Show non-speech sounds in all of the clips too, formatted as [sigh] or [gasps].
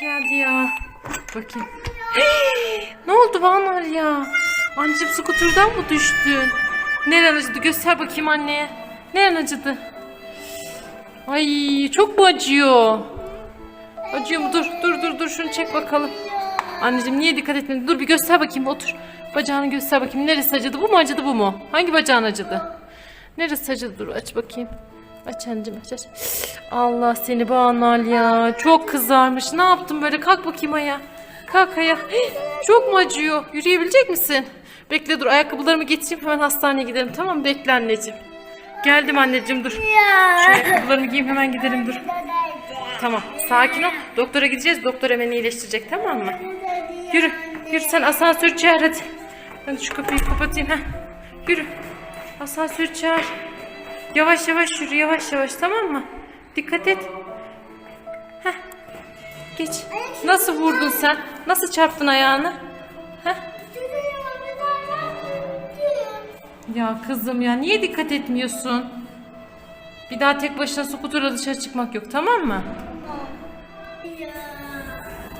Geldi ya. Bakayım. ne oldu Vanlar ya? Anneciğim skuturdan mı düştün? Neren acıdı? Göster bakayım anneye. Neren acıdı? Ay çok mu acıyor? Acıyor mu? Dur dur dur dur şunu çek bakalım. Anneciğim niye dikkat etmedin? Dur bir göster bakayım otur. Bacağını göster bakayım. Neresi acıdı? Bu mu acıdı bu mu? Hangi bacağın acıdı? Neresi acıdı? Dur aç bakayım. Aç anneciğim aç aç. Allah seni bağlar ya. Çok kızarmış. Ne yaptın böyle? Kalk bakayım ayağa. Kalk ayağa. Çok mu acıyor? Yürüyebilecek misin? Bekle dur ayakkabılarımı getireyim hemen hastaneye gidelim tamam mı? Bekle anneciğim. Geldim anneciğim dur. Şu ayakkabılarımı giyeyim hemen gidelim dur. Tamam sakin ol. Doktora gideceğiz. Doktor hemen iyileştirecek tamam mı? Yürü. Yürü sen asansör çağır hadi. Ben şu kapıyı kapatayım. Heh. Yürü. Asansör çağır. Yavaş yavaş yürü yavaş yavaş tamam mı? Dikkat et. Heh. Geç. Nasıl vurdun sen? Nasıl çarptın ayağını? Heh. Ya kızım ya niye dikkat etmiyorsun? Bir daha tek başına skuterla dışarı çıkmak yok tamam mı?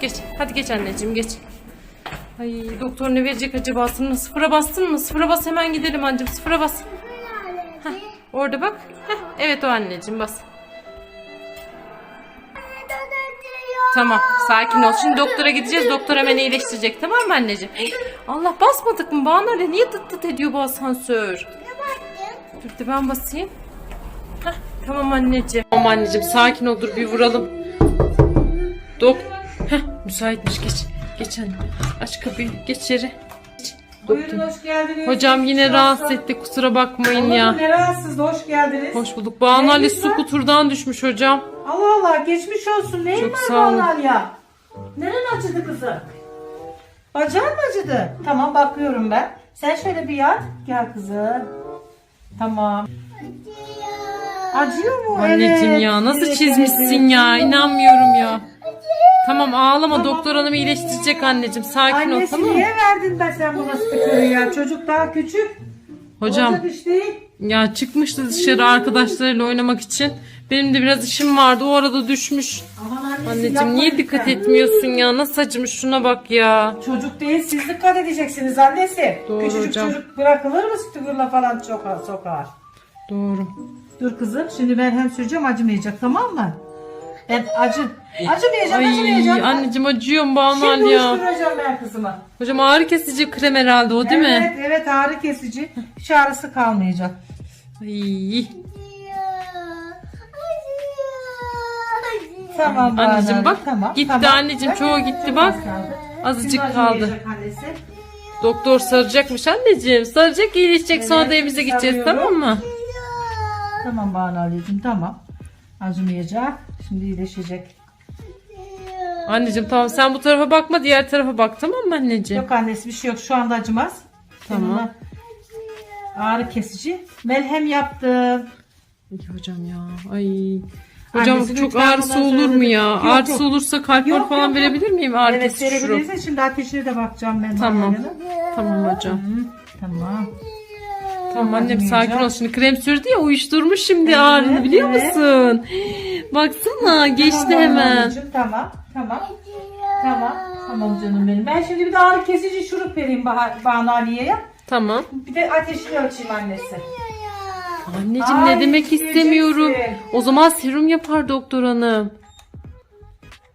Geç. Hadi geç anneciğim geç. Ay doktor ne verecek acaba? Sıfıra bastın mı? Sıfıra bas hemen gidelim anneciğim. Sıfıra bas. Orada bak. Heh, evet o anneciğim bas. Tamam sakin ol. Şimdi doktora gideceğiz. Doktor hemen iyileştirecek tamam mı anneciğim? Hey, Allah basmadık mı? Bana öyle niye tıt tıt ediyor bu asansör? Dur da ben basayım. Heh, tamam anneciğim. Tamam anneciğim sakin ol dur bir vuralım. Dok. Heh, müsaitmiş geç. Geç anne. Aç kapıyı. Geç içeri. Buyurun hoş geldiniz. Hocam yine Geçmiş rahatsız ettik kusura bakmayın Olur ya. Ne rahatsız hoş geldiniz. Hoş bulduk. Banu Ali su kuturdan düşmüş hocam. Allah Allah geçmiş olsun. Neyin Çok var sağ olun. Banu ya? Neren acıdı kızım? Bacağın mı acıdı? Tamam bakıyorum ben. Sen şöyle bir yat. Gel kızım. Tamam. Acıyor mu? Anneciğim Evet. ya nasıl Evet, çizmişsin evet. ya inanmıyorum ya. Tamam ağlama doktor hanım iyileştirecek anneciğim sakin ol Annesi tamam mı? niye verdin ben sen buna spikörü ya? Çocuk daha küçük. Hocam Olacak iş değil. ya çıkmıştı dışarı arkadaşlarıyla oynamak için. Benim de biraz işim vardı o arada düşmüş. Aman annesi Anneciğim yapma niye lütfen. dikkat etmiyorsun ya nasıl acımış şuna bak ya. Çocuk değil siz dikkat edeceksiniz annesi. Doğru Küçücük hocam. çocuk bırakılır mı spikörle falan çok sokar. Doğru. Dur kızım şimdi ben hem süreceğim acımayacak tamam mı? Ben acı. Acımayacak Ay acımayacak. anneciğim acıyorum Banu Şimdi ya. uyuşturacağım ben kızıma. Hocam ağrı kesici krem herhalde o değil mi? Evet evet ağrı kesici. Hiç ağrısı kalmayacak. Ay. Tamam Banu Anneciğim bak, tamam, gitti tamam. anneciğim, çoğu gitti bak. Azıcık Şimdi kaldı. acımayacak annesi. Doktor saracakmış anneciğim. Saracak iyileşecek sonra da evimize gideceğiz sarıyorum. tamam mı? Tamam Banu Ali'cim tamam. Acımayacak. Şimdi iyileşecek. Anneciğim tamam sen bu tarafa bakma diğer tarafa bak tamam mı anneciğim? Yok annesi bir şey yok. Şu anda acımaz. Tamam. Ağrı kesici. Melhem yaptım. Ay hocam ya. Ay. Hocam Annesi çok ağrısı olur mu ya? Yok, ağrısı yok. olursa kalp Yok, falan yok, verebilir miyim? Ağrı evet verebilirsin. Şimdi ateşine de bakacağım ben. Tamam. Tamam hocam. Hı, Tamam. Tamam annem sakin ol. Şimdi krem sürdü ya uyuşturmuş şimdi ağrını biliyor evet. musun? Baksana geçti Tamam Banu hemen. Ali'cim, Tamam. Tamam. Tamam. Tamam canım benim. Ben şimdi bir de ağrı kesici şurup vereyim Bah- Banu Ali'ye. Tamam. Bir de ateşini ölçeyim annesi. Anneciğim Ay, ne demek istemiyorum. O zaman serum yapar doktor hanım.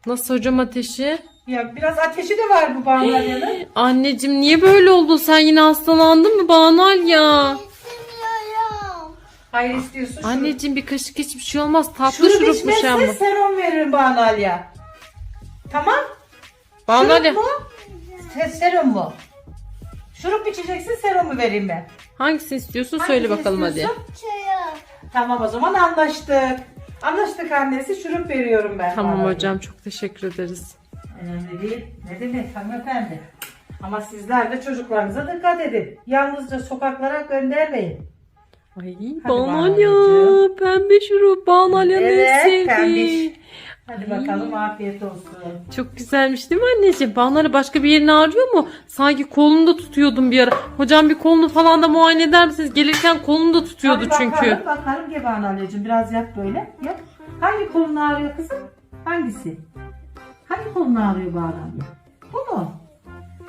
Nasıl hocam ateşi? Ya biraz ateşi de var bu Banu Ali'nin. [gasps] Anneciğim niye böyle oldun? Sen yine hastalandın mı Banal ya? Hayır istiyorsun. şurup. Anneciğim bir kaşık hiçbir şey olmaz. Tatlı Şurup şurupmuş ama. serum veririm Banu Ali'ye. Tamam. Banal Şurup mu? Se- serum mu? Şurup içeceksin serum mu vereyim ben? hangisini istiyorsun söyle Hangisini bakalım hadi. istiyorsun? Tamam o zaman anlaştık. Anlaştık annesi şurup veriyorum ben. Tamam Banu Ali'ye. hocam çok teşekkür ederiz. Önemli değil. Ne demek hanımefendi. Ama sizler de çocuklarınıza dikkat edin. Yalnızca sokaklara göndermeyin. Ay Hadi Banal ya Banalcığım. pembe şurup Banal ya Evet, en sevdiği. pembiş. Hadi bakalım afiyet olsun. Çok güzelmiş değil mi anneciğim? Banal'ı başka bir yerini ağrıyor mu? Sanki kolunu da tutuyordum bir ara. Hocam bir kolunu falan da muayene eder misiniz? Gelirken kolunu da tutuyordu Hadi çünkü. Bakalım bakalım Geban anneciğim biraz yap böyle. Yap. Hangi kolun ağrıyor kızım? Hangisi? Hangi kolunu ağrıyor adam? Bu mu?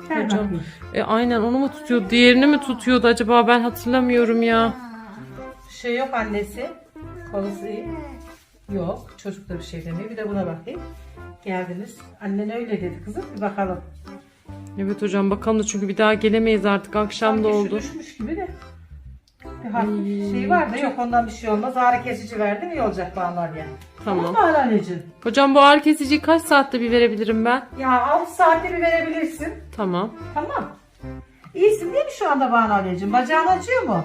Hocam. E, aynen onu mu tutuyor? Diğerini mi tutuyordu acaba? Ben hatırlamıyorum ya. Şey yok annesi. Kolusu iyi. Yok. Çocuk da bir şey demiyor. Bir de buna bakayım. Geldiniz. Annen öyle dedi kızım. Bir bakalım. Evet hocam bakalım da çünkü bir daha gelemeyiz artık. Akşam da Sanki şu oldu. düşmüş gibi de. Bir hafif şey var da yok ondan bir şey olmaz. Ağrı kesici verdim iyi olacak bağlar ya. Tamam. Tamam mı anneciğim? Hocam bu ağrı kesiciyi kaç saatte bir verebilirim ben? Ya 6 saatte bir verebilirsin. Tamam. Tamam. İyisin değil mi şu anda Banu anneciğim? Bacağın acıyor mu?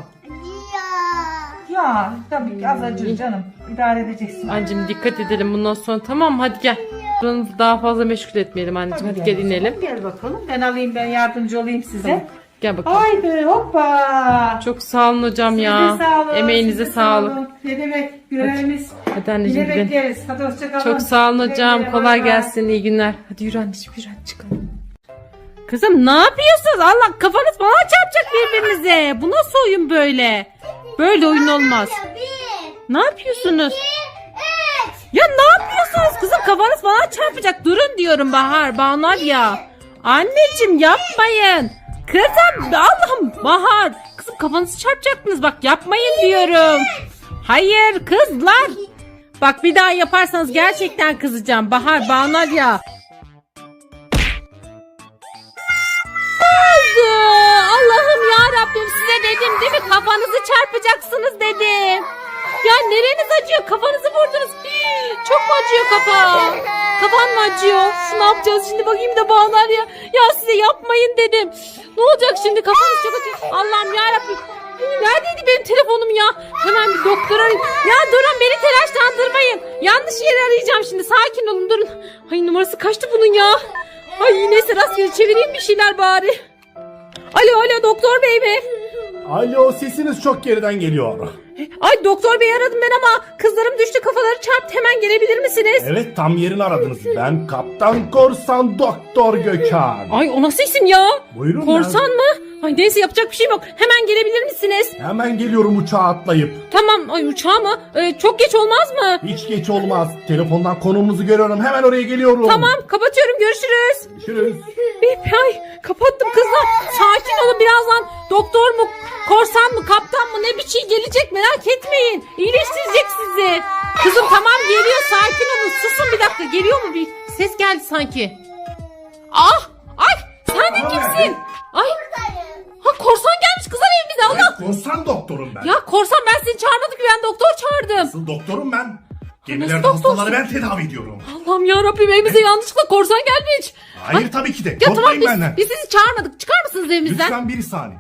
Ya tabii ki az acır canım. İdare edeceksin. Anneciğim dikkat edelim bundan sonra tamam mı? Hadi gel. Bunu daha fazla meşgul etmeyelim anneciğim. Hadi gel inelim. Gel bakalım. Ben alayım ben yardımcı olayım size. Gel bakalım. Haydi hoppa. Çok sağ olun hocam Size ya. sağ olun, Emeğinize size sağlık. olun. Ne demek görevimiz. Hadi anneciğim Yine gidelim. bekleriz. Hadi hoşçakalın. Çok sağ olun hocam. Kolay gelsin. İyi günler. Hadi yürü anneciğim yürü hadi çıkalım. Kızım ne yapıyorsunuz? Allah kafanız bana çarpacak birbirinize. Bu nasıl oyun böyle? Böyle oyun olmaz. Ne yapıyorsunuz? Ya ne yapıyorsunuz kızım? Kafanız bana çarpacak. Durun diyorum Bahar. Bahar ya. Anneciğim yapmayın. Kızım Allah'ım Bahar. Kızım kafanızı çarpacaktınız. Bak yapmayın diyorum. Hayır kızlar. Bak bir daha yaparsanız gerçekten kızacağım. Bahar Bahar ya. Çarpacaksınız dedim. Ya nereniz acıyor? Kafanızı vurdunuz. Hii, [gasps] Çok mu acıyor kafa? Kafan mı acıyor? Şu ne yapacağız şimdi bakayım da bağlar ya. Ya size yapmayın dedim. Ne olacak şimdi? Kafanız çok acıyor. Allah'ım ya Rabbim. Neredeydi benim telefonum ya? Hemen bir doktor arayayım. Ya durun beni telaşlandırmayın. Yanlış yeri arayacağım şimdi. Sakin olun durun. Ay numarası kaçtı bunun ya? Ay neyse rastgele çevireyim bir şeyler bari. Alo alo doktor bey mi? Alo sesiniz çok geriden geliyor. Ay doktor bey aradım ben ama kızlarım düştü kafaları çarptı hemen gelebilir misiniz? Evet tam yerini aradınız. Ben Kaptan Korsan Doktor Gökhan. Ay o nasıl isim ya? Buyurun Korsan mı? Ay neyse yapacak bir şeyim yok. Hemen gelebilir misiniz? Hemen geliyorum uçağa atlayıp. Tamam ay uçağa mı? Ee, çok geç olmaz mı? Hiç geç olmaz. Telefondan konumunuzu görüyorum. Hemen oraya geliyorum. Tamam kapatıyorum görüşürüz. Görüşürüz. Ay kapattım kızlar. Sakin olun birazdan. Doktor mu, korsan mı, kaptan mı ne bir şey gelecek merak etmeyin. İyileştirecek sizi. Kızım tamam geliyor sakin olun. Susun bir dakika geliyor mu bir ses geldi sanki. Ah ay sen de kimsin? Ay ha korsan gelmiş kızlar evimize Allah. Korsan doktorum ben. Ya korsan ben seni çağırmadım ki ben doktor çağırdım. Nasıl doktorum ben? Gemilerde doktorsun? hastaları ben tedavi ediyorum. Allah'ım ya Rabbim evimize yanlışlıkla korsan gelmiş. Hayır tabii ki de. Ya tamam Korkmayın biz, benden. biz sizi çağırmadık. Çıkar mısınız evimizden? Lütfen bir saniye.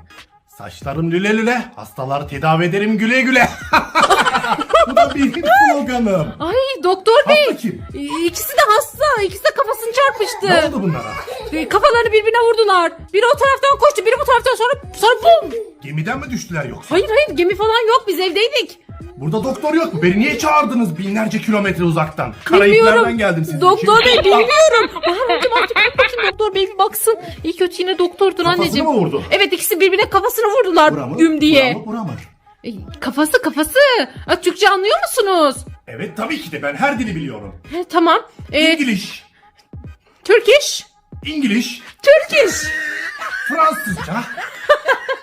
Saçlarım lüle lüle, hastaları tedavi ederim güle güle. [laughs] Bu da benim sloganım. Ay doktor bey. Hasta kim? İ- İkisi de hasta. İkisi de kafasını çarpıştı. Ne oldu bunlara? E, Kafalarını birbirine vurdular. Biri o taraftan koştu, biri bu taraftan sonra sonra bum. Gemiden mi düştüler yoksa? Hayır hayır gemi falan yok. Biz evdeydik. Burada doktor yok mu? Beni niye çağırdınız binlerce kilometre uzaktan? Karayiplerden geldim sizin Doktor için. bey bilmiyorum. Bahar hocam artık bakayım doktor bey bir baksın. İyi kötü yine doktordur Kafasını anneciğim. mı vurdu? Evet ikisi birbirine kafasını vurdular Bura mı? güm diye. Bura mı? Bura mı? E, kafası kafası. Ha, Türkçe anlıyor musunuz? Evet tabii ki de ben her dili biliyorum. He, tamam. E, İngiliz, Turkish. İngiliz, Turkish. Fransızca.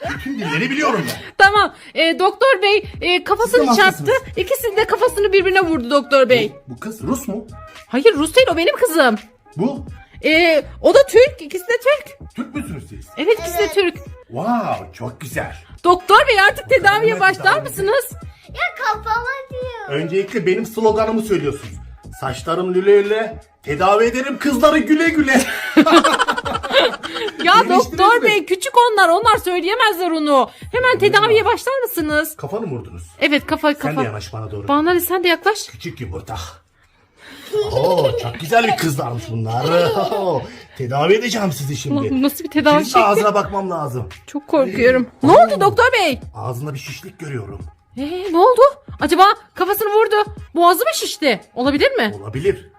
Bütün dilleri biliyorum ben. Tamam. E, doktor bey e, kafasını çarptı. hastasınız. İkisinin de kafasını birbirine vurdu doktor bey. Bu kız Rus mu? Hayır Rus değil o benim kızım. Bu? E, o da Türk. İkisi de Türk. Türk müsünüz siz? Evet ikisi de Türk. Wow çok güzel. Doktor bey artık tedaviye başlar tedavi. mısınız? Ya kafama diyor. Öncelikle benim sloganımı söylüyorsunuz. Saçlarım lüle lüle, tedavi ederim kızları güle güle. [laughs] Ya doktor mi? bey küçük onlar. Onlar söyleyemezler onu. Hemen tedaviye başlar mısınız? Kafanı mı vurdunuz? Evet kafa Sen de kafa. yanaş bana doğru. Bana sen de yaklaş. Küçük yumurta. Oo çok güzel bir kızlarmış bunlar. Oo, tedavi edeceğim sizi şimdi. nasıl bir tedavi şekli? ağzına bakmam lazım. Çok korkuyorum. Ne oldu doktor bey? Ağzında bir şişlik görüyorum. Ee, ne oldu? Acaba kafasını vurdu. Boğazı mı şişti? Olabilir mi? Olabilir.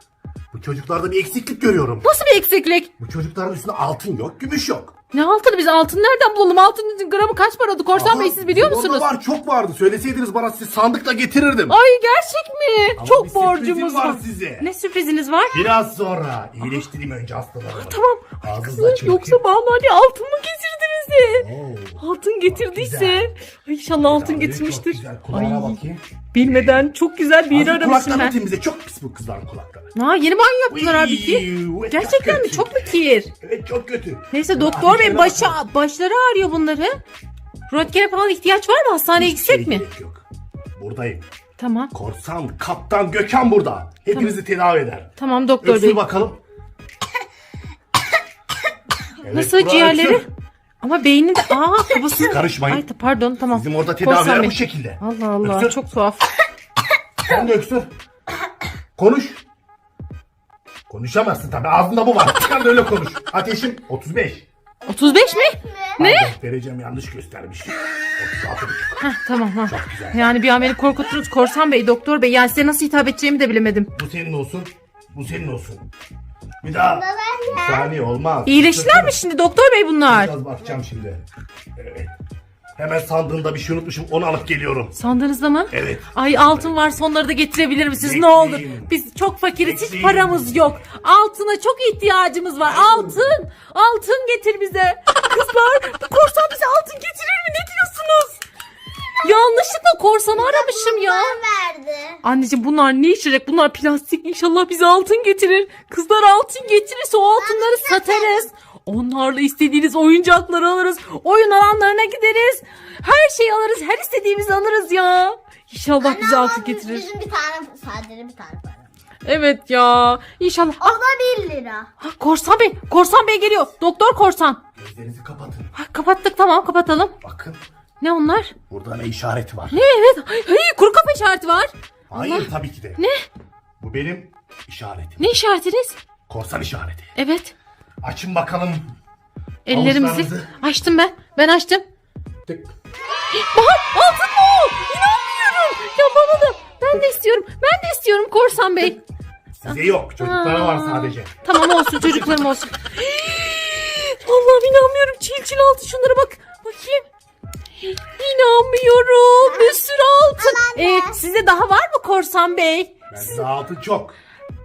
Bu çocuklarda bir eksiklik görüyorum. Nasıl bir eksiklik? Bu çocukların üstünde altın yok, gümüş yok. Ne altını biz altın nereden bulalım? Altının gramı kaç paradı? Korsan Bey siz biliyor Onda musunuz? var çok vardı. Söyleseydiniz bana siz sandıkla getirirdim. Ay gerçek mi? Ama Çok bir borcumuz sürprizim var var. size. Ne sürpriziniz var? Biraz sonra iyileştireyim önce hastalarımı. Tamam. Ağzınızı açın Yoksa. Banu Ali altın mı getirdi bize? Oo, Altın getirdiyse. Ay inşallah altın güzel, getirmiştir. Çok güzel. Kulağına Ay, bakayım. Bilmeden çok güzel bir Ağzını aramışım kulaklarını ben. temizle. Çok pis bu kızların kulakları. Ha yeni banyo yaptılar Uy, halbuki. evet, Gerçekten mi? kötü. Çok mu kir? Evet çok kötü. Neyse doktor bey başı, başları ağrıyor bunları. Röntgene falan ihtiyaç var mı? Hastaneye gitsek şeye mi? gerek Yok. Buradayım. Tamam. Korsan Kaptan Gökhan burada. Hepinizi tedavi eder. Tamam doktor Öksür bey. bakalım. Evet, Nasıl ciğerleri? öksür. Ama beyninde aa kafası. Karışmayın. Ay pardon tamam. Bizim orada Korsan tedaviler bey. bu şekilde. Allah Allah Öksür. çok tuhaf. Sen de öksür. Konuş. Konuşamazsın tabii. Ağzında bu var. Çıkar da öyle konuş. Ateşim 35. 35 mi? Ne? Derecem yanlış göstermiş. 36 buçuk. Heh, tamam ha. güzel. Yani bir an beni korkuttunuz Korsan Bey, Doktor Bey. Yani size nasıl hitap edeceğimi de bilemedim. Bu senin olsun. Bu senin olsun. Bir daha. Bir saniye olmaz. İyileştiler mi şimdi Doktor Bey bunlar? Biraz bakacağım şimdi. Evet. Hemen sandığımda bir şey unutmuşum. Onu alıp geliyorum. Sandığınızda mı? Evet. Ay altın varsa onları da getirebilir misiniz? Ne olur. Biz çok fakiriz. Hiç paramız yok. Altına çok ihtiyacımız var. Altın. Altın getir bize. Kızlar korsan bize altın getirir mi? Ne diyorsunuz? Yanlışlıkla korsanı aramışım ya. verdi. Anneciğim bunlar ne işecek? Bunlar plastik. İnşallah bize altın getirir. Kızlar altın getirirse o altınları satarız. Onlarla istediğiniz oyuncakları alırız. Oyun alanlarına gideriz. Her şeyi alırız. Her istediğimizi alırız ya. İnşallah bize altın getirir. Bizim bir tane sadece bir tane para. Evet ya. İnşallah. O da 1 lira. Ah, Korsan Bey. Korsan Bey geliyor. Doktor Korsan. Gözlerinizi kapatın. Ha, kapattık tamam kapatalım. Bakın. Ne onlar? Burada ne işareti var? Ne evet. Ay, ay, kuru kafa işareti var. Hayır tabii ki de. Ne? Bu benim işaretim. Ne işaretiniz? Korsan işareti. Evet. Açın bakalım. Ellerimizi Avuçlarınızı. açtım ben. Ben açtım. Tık. Bahar altın mı o? İnanmıyorum. Ya bana da. Ben de istiyorum. Ben de istiyorum Korsan Bey. Size yok. Çocuklara var Aa. sadece. Tamam olsun çocuklarım olsun. Allah'ım inanmıyorum. Çil çil altın şunlara bak. Bakayım. İnanmıyorum. Bir sürü altın. Ee, size daha var mı Korsan Bey? Ben daha altın çok.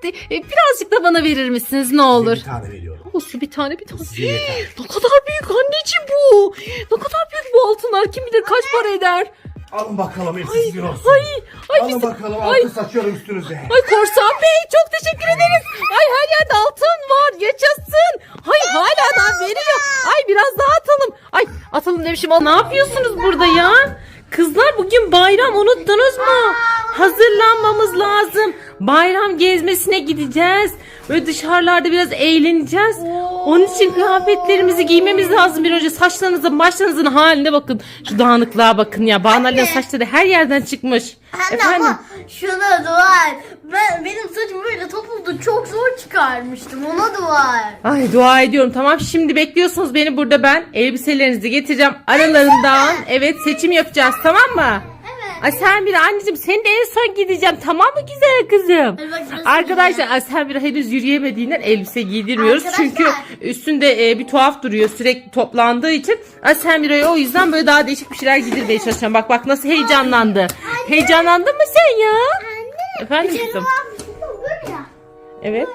De- e, birazcık da bana verir misiniz ne Size olur? Bir tane veriyorum. Olsun bir tane bir tane. Size yeter. Ne kadar büyük anneciğim bu. Ne kadar büyük bu altınlar. Kim bilir kaç para eder. Alın bakalım hepsi sizin olsun. Ay, ay Alın biz- bakalım ay. altın saçıyorum üstünüze. Ay Korsan Bey çok teşekkür ederiz. Ay her yerde altın var yaşasın. Ay hala da veriyor. Ay biraz daha atalım. Ay atalım demişim. Ne yapıyorsunuz burada ya? Kızlar bugün bayram unuttunuz mu? Hazırlanmamız lazım. Bayram gezmesine gideceğiz. Böyle dışarılarda biraz eğleneceğiz. Onun için kıyafetlerimizi giymemiz lazım bir önce. Saçlarınızın başlarınızın haline bakın. Şu dağınıklığa bakın ya. Banalya saçları her yerden çıkmış. Anne Efendim? ama şuna duvar. Ben, benim saçım böyle topuzdu. Çok zor çıkarmıştım. Ona duvar. Ay dua ediyorum tamam şimdi bekliyorsunuz beni burada ben elbiselerinizi getireceğim aralarından evet seçim yapacağız tamam mı? Evet. Ay sen bir anneciğim seni de en son gideceğim tamam mı güzel kızım? Hadi bak nasıl Arkadaşlar ay sen bir henüz yürüyemediğinden elbise giydirmiyoruz Arkadaşlar. çünkü üstünde e, bir tuhaf duruyor sürekli toplandığı için. Ay sen bir o yüzden böyle daha değişik bir şeyler giydirmeye çalışacağım. Bak bak nasıl heyecanlandı. Heyecanlandın mı sen ya? Efendim kızım? Böyle. Evet.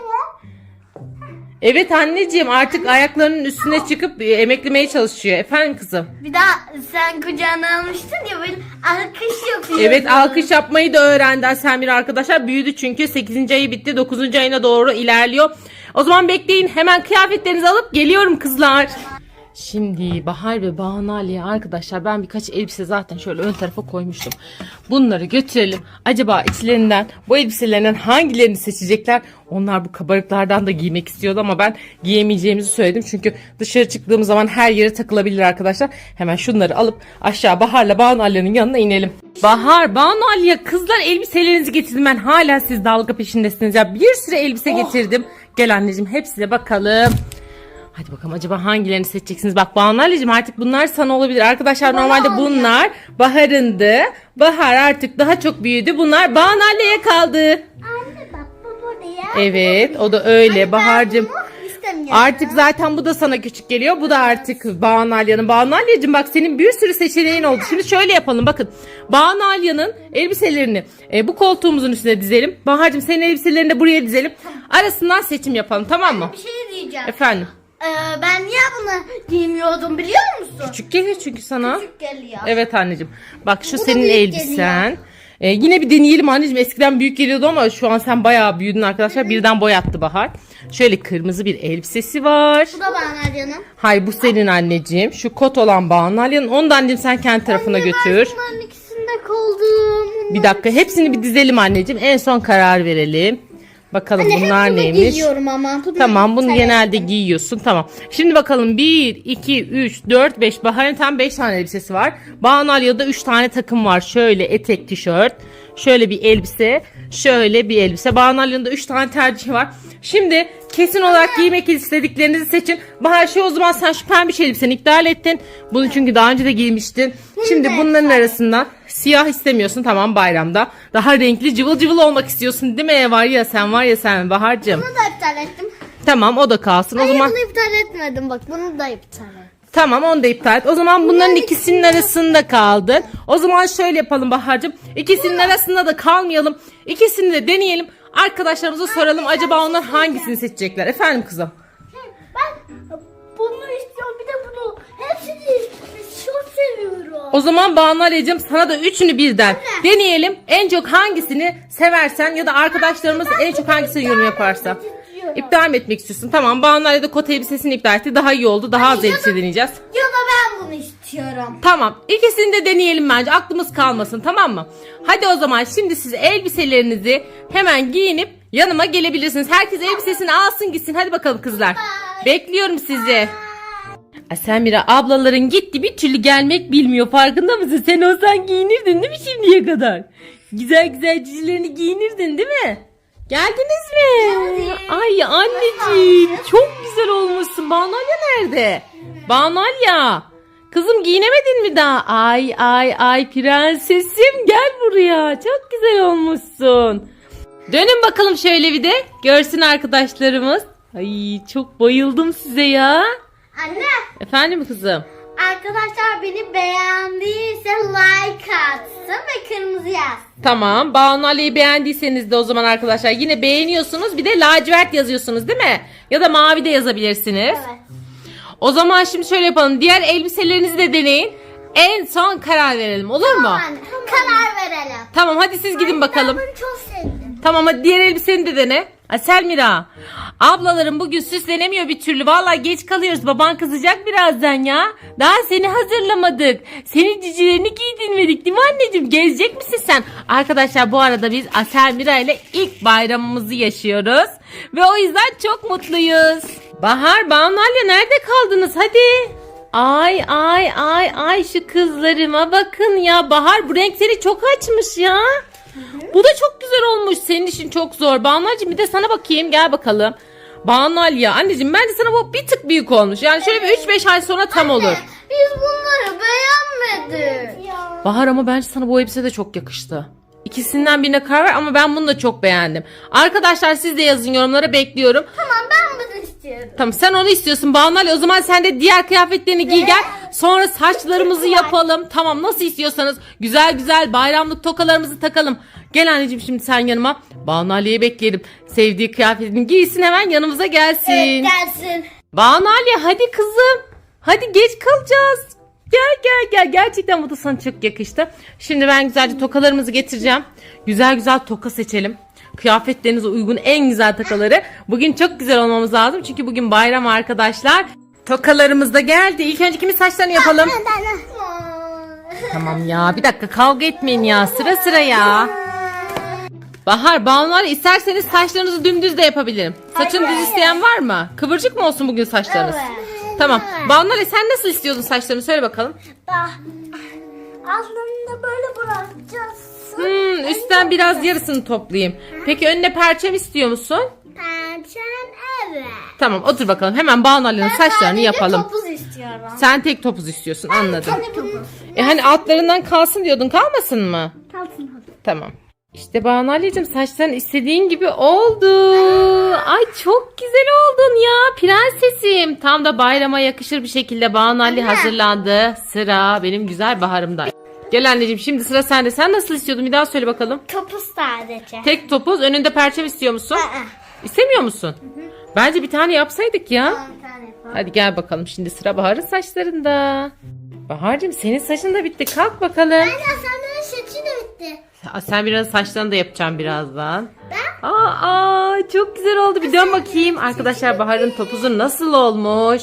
Evet anneciğim artık ayaklarının üstüne çıkıp e, emeklemeye çalışıyor. Efendim kızım. Bir daha sen kucağına almıştın ya böyle alkış yapıyordun. Evet alkış yapmayı da öğrendi Asemir arkadaşlar. Büyüdü çünkü 8. ayı bitti 9. ayına doğru ilerliyor. O zaman bekleyin hemen kıyafetlerinizi alıp geliyorum kızlar. Şimdi Bahar ve Banu Ali'ye arkadaşlar ben birkaç elbise zaten şöyle ön tarafa koymuştum. Bunları götürelim. Acaba içlerinden bu elbiselerinden hangilerini seçecekler? Onlar bu kabarıklardan da giymek istiyordu ama ben giyemeyeceğimizi söyledim. Çünkü dışarı çıktığımız zaman her yere takılabilir arkadaşlar. Hemen şunları alıp aşağı Bahar'la Banu Ali'nin yanına inelim. Bahar, Banu Ali'ye kızlar elbiselerinizi getirdim. Ben hala siz dalga peşindesiniz ya. Bir sürü elbise getirdim. Gel anneciğim hepsine bakalım. Hadi bakalım acaba hangilerini seçeceksiniz? Bak Banu Ali'cim artık bunlar sana olabilir. Arkadaşlar normalde bunlar Bahar'ındı. Bahar artık daha çok büyüdü. Bunlar Banu Ali'ye kaldı. Anne bak bu burada ya. Evet o da öyle Ben Bahar'cığım. Artık zaten bu da sana küçük geliyor. Bu da artık Banu Alya'nın. Banu Alya'cığım bak senin bir sürü seçeneğin oldu. Şimdi şöyle yapalım bakın. Banu Alya'nın elbiselerini e, bu koltuğumuzun üstüne dizelim. Bahar'cığım senin elbiselerini de buraya dizelim. Arasından seçim yapalım tamam mı? Bir şey diyeceğim. Efendim. Ee, ben niye bunu giymiyordum biliyor musun? Küçük geliyor çünkü sana. Küçük geliyor. Evet anneciğim. Bak şu Bu da senin büyük elbisen. Ee, yine bir deneyelim anneciğim. Eskiden büyük geliyordu ama şu an sen bayağı büyüdün arkadaşlar. Birden boy attı Bahar. Şöyle kırmızı bir elbisesi var. Bu da bana canım. Hay bu senin anneciğim. Şu kot olan Banu Alya'nın. Onu da anneciğim sen kendi tarafına götür. Ben bunların ikisinde kaldım. Bir dakika hepsini bir dizelim anneciğim. En son karar verelim. Bakalım bunlar Hep bunu neymiş. giyiyorum ama. Bunu Tamam bunu genelde giyiyorsun. Tamam. Şimdi bakalım 1, 2, 3, 4, 5. Bahar'ın tam 5 tane elbisesi var. Banu Alya'da 3 tane takım var. Şöyle etek, tişört. Şöyle bir elbise. Şöyle bir elbise. Banu Alya'nın da 3 tane tercihi var. Şimdi kesin olarak giymek istediklerinizi seçin. Bahar şey o zaman sen şu pembe elbiseni iptal ettin. Bunu çünkü daha önce de giymiştin. Şimdi bunların arasından siyah istemiyorsun tamam bayramda. Daha renkli cıvıl cıvıl olmak istiyorsun değil mi? Var ya sen var ya sen Bahar'cığım. Bunu da iptal ettim. Tamam o da kalsın. O Hayır zaman bunu iptal etmedim bak bunu da iptal ettim. tamam onu da iptal et. O zaman bunların ikisinin arasında kaldın. O zaman şöyle yapalım Bahar'cığım. İkisinin arasında da kalmayalım. İkisini de deneyelim. Arkadaşlarımıza soralım acaba onlar hangisini seçecekler. Efendim kızım. Ben bunu istiyorum bir de bunu. Hepsini çok seviyorum. O zaman Banu Aleyciğim sana da üçünü birden deneyelim. En çok hangisini seversen ya da arkadaşlarımız en çok hangisini yorum yaparsa. İptal mi etmek istiyorsun? Tamam Banu de kot elbisesini iptal etti. Daha iyi oldu. Daha az elbise deneyeceğiz. Ya da ben bunu istiyorum. Tamam. İkisini de deneyelim bence. Aklımız kalmasın tamam mı? Hadi o zaman şimdi siz elbiselerinizi hemen giyinip yanıma gelebilirsiniz. Herkes elbisesini alsın gitsin. Hadi bakalım kızlar. Bekliyorum sizi. Asemira ablaların gitti bir türlü gelmek bilmiyor. Farkında mısın? Sen olsan giyinirdin değil mi şimdiye kadar? Güzel güzel cicilerini giyinirdin değil mi? Geldiniz mi? Ay anneciğim çok güzel olmuşsun. Banalya nerede? Banalya. Kızım giyinemedin mi daha? Ay ay ay prensesim gel buraya. Çok güzel olmuşsun. Dönün bakalım şöyle bir de. Görsün arkadaşlarımız. Ay çok bayıldım size ya. Anne Efendim kızım. arkadaşlar beni beğendiyse like atsın ve kırmızı yazsın. Tamam. Banu Ali'yi beğendiyseniz de o zaman arkadaşlar yine beğeniyorsunuz. Bir de lacivert yazıyorsunuz değil mi? Ya da mavi de yazabilirsiniz. Evet. O zaman şimdi şöyle yapalım. Diğer elbiselerinizi de deneyin. En son karar verelim olur mu? Anne karar verelim. Tamam hadi siz gidin bakalım. Ben bunu çok sevdim. Tamam hadi diğer elbiseni de dene. Ha, Selmira. Ablalarım bugün süslenemiyor bir türlü. Vallahi geç kalıyoruz. Baban kızacak birazdan ya. Daha seni hazırlamadık. Senin cicilerini giydirmedik değil mi anneciğim? Gezecek misin sen? Arkadaşlar bu arada biz Selmira ile ilk bayramımızı yaşıyoruz. Ve o yüzden çok mutluyuz. Bahar, Banu Alya nerede kaldınız? Hadi. Ay ay ay ay şu kızlarıma bakın ya. Bahar bu renkleri çok açmış ya. Bu da çok güzel olmuş. Senin için çok zor. Banu'cığım bir de sana bakayım. Gel bakalım. Banu Alya. Anneciğim bence sana bu bir tık büyük olmuş. Yani şöyle bir 3-5 ay sonra tam olur. Biz bunları beğenmedik. Bahar ama bence sana bu elbise de çok yakıştı. İkisinden birine karar ver ama ben bunu da çok beğendim. Arkadaşlar siz de yazın yorumlara bekliyorum. Tamam ben bunu istiyorum. Tamam sen onu istiyorsun Banu Ali. O zaman sen de diğer kıyafetlerini giy gel. Sonra saçlarımızı yapalım. Tamam nasıl istiyorsanız. Güzel güzel bayramlık tokalarımızı takalım. Gel anneciğim şimdi sen yanıma. Banu Ali'yi bekleyelim. Sevdiği kıyafetini giysin hemen yanımıza gelsin. Evet gelsin. Banu Ali hadi kızım. Hadi geç kalacağız. Gel gel gel. Gerçekten bu da sana çok yakıştı. Şimdi ben güzelce tokalarımızı getireceğim. Güzel güzel toka seçelim. Kıyafetlerinize uygun en güzel tokaları. Bugün çok güzel olmamız lazım. Çünkü bugün bayram arkadaşlar. Tokalarımız da geldi. İlk önce kimin saçlarını yapalım? Tamam ya bir dakika kavga etmeyin ya. Sıra sıra ya. Bahar, Banular isterseniz saçlarınızı dümdüz de yapabilirim. Saçını düz isteyen var mı? Kıvırcık mı olsun bugün saçlarınız? Evet. Tamam. Banular sen nasıl istiyordun saçlarını söyle bakalım. Da. Aslında böyle bırakacağız. Hmm, üstten biraz yarısını toplayayım. Peki önüne perçem istiyor musun? Perçem evet. Tamım otur bakalım. Hemen Banu'nun saçlarını yapalım. topuz istiyorum. Sen tek topuz istiyorsun anladım. Topuz. E hani altlarından kalsın diyordun kalmasın mı? Kalsın hadi. Tamam. İşte Banu Ali'cim saçların istediğin gibi oldu. Ay çok güzel oldun ya prensesim. Tam da bayrama yakışır bir şekilde Banu Ali hazırlandı. Sıra benim güzel baharımda. Gel anneciğim şimdi sıra sende. Sen nasıl istiyordun bir daha söyle bakalım. Topuz sadece. Tek topuz önünde perçem istiyor musun? İstemiyor musun? Bence bir tane yapsaydık ya. on tane yapalım. Hadi gel bakalım şimdi sıra Bahar'ın saçlarında. Bahar'cığım senin saçın da bitti. Kalk bakalım. Anne senden saçı da bitti. Aa, Sen biraz saçlarını da yapacağım birazdan. Aa, aa, çok güzel oldu. Bir dön bakayım. Arkadaşlar Bahar'ın topuzu nasıl olmuş?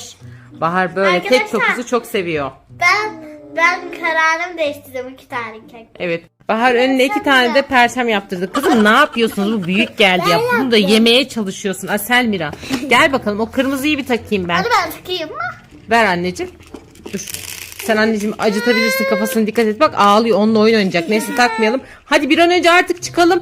Bahar böyle tek Arkadaşlar. topuzu çok seviyor. Ben ben kararımı değiştirdim iki tane kek. Evet. Bahar önüne iki tane de perçem yaptırdı. Kızım ne yapıyorsunuz? Bu büyük geldi ya. Bunu da yemeye çalışıyorsun. Asel Mira. Gel bakalım o kırmızıyı bir takayım ben. Hadi ben takayım mı? Ver anneciğim. Dur. Sen anneciğim acıtabilirsin kafasını dikkat et. Bak ağlıyor onunla oyun oynayacak. Neyse takmayalım. Hadi bir an önce artık çıkalım.